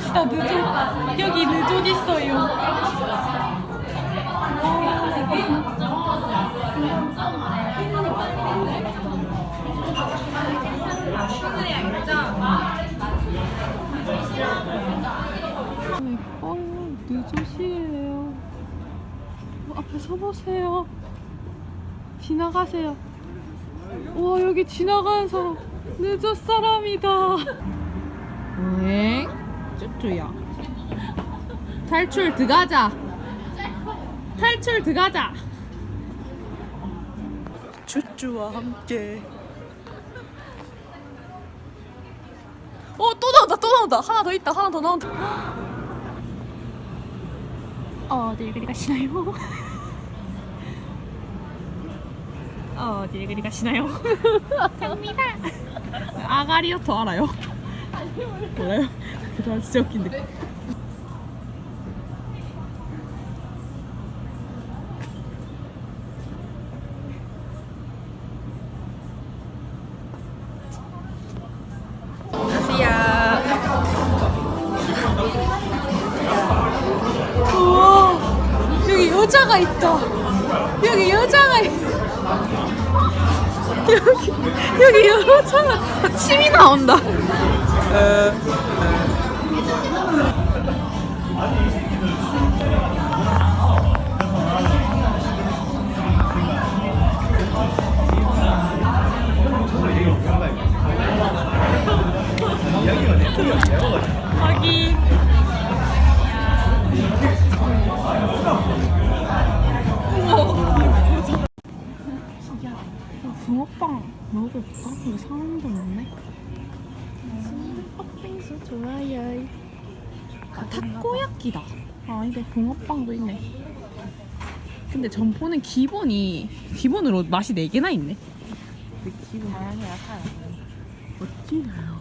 늦었다 늦어 여기 늦어 있어요 어, 늦으시래요. 어, 앞에 서보세요. 지나가세요. 와, 여기 지나가는 사람. 늦은 사람이다. 왜? 쭈쭈야. 탈출 들어가자. 탈출 들어가자. 쭈쭈와 함께. 어, 또 나온다, 또 나온다. 하나 더 있다, 하나 더 나온다. 어딜 그리 가시나요? 어딜 그리 가시나요? 갑니다. 아가리오토 알아요? 몰라요? 그거 진짜 웃긴데. 우와 여기 여자가 있다. 여기 여자가 있... 여기 여기 여자가 침이 나온다 여기 붕어빵 먹어볼까? 이거 사람도 많네. 팥빙수 좋아요. 아, 타코야끼다. 아, 이거 붕어빵도 있네. 근데 점포는 기본이 기본으로 맛이 4개나 있네. 기본 다양해 약간 어찌나요?